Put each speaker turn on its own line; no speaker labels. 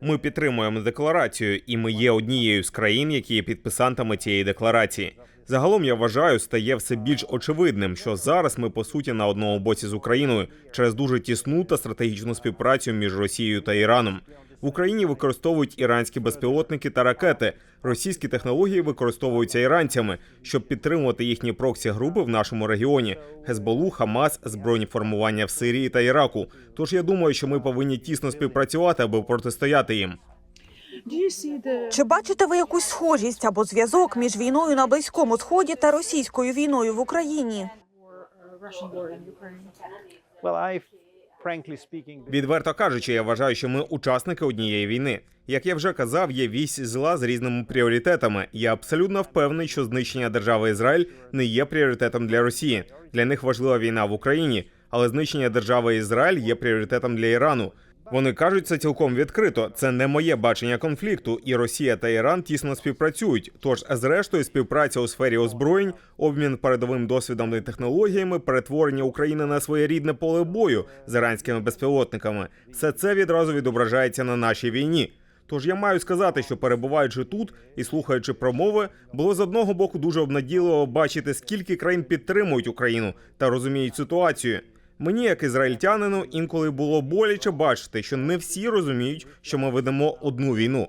Ми підтримуємо декларацію, і ми є однією з країн, які є підписантами цієї декларації. Загалом я вважаю, стає все більш очевидним, що зараз ми по суті на одному боці з Україною через дуже тісну та стратегічну співпрацю між Росією та Іраном. В Україні використовують іранські безпілотники та ракети. Російські технології використовуються іранцями, щоб підтримувати їхні проксі групи в нашому регіоні: Хезболу, Хамас, збройні формування в Сирії та Іраку. Тож я думаю, що ми повинні тісно співпрацювати, аби протистояти їм.
Чи бачите ви якусь схожість або зв'язок між війною на близькому сході та російською війною в Україні?
Відверто кажучи, я вважаю, що ми учасники однієї війни. Як я вже казав, є вісь зла з різними пріоритетами. Я абсолютно впевнений, що знищення держави Ізраїль не є пріоритетом для Росії. Для них важлива війна в Україні, але знищення держави Ізраїль є пріоритетом для Ірану. Вони кажуть це цілком відкрито. Це не моє бачення конфлікту, і Росія та Іран тісно співпрацюють. Тож, зрештою, співпраця у сфері озброєнь, обмін передовим досвідом і технологіями, перетворення України на своєрідне поле бою з іранськими безпілотниками. Все це відразу відображається на нашій війні. Тож я маю сказати, що перебуваючи тут і слухаючи промови, було з одного боку дуже обнадійливо бачити, скільки країн підтримують Україну та розуміють ситуацію. Мені, як ізраїльтянину, інколи було боляче бачити, що не всі розуміють, що ми ведемо одну війну.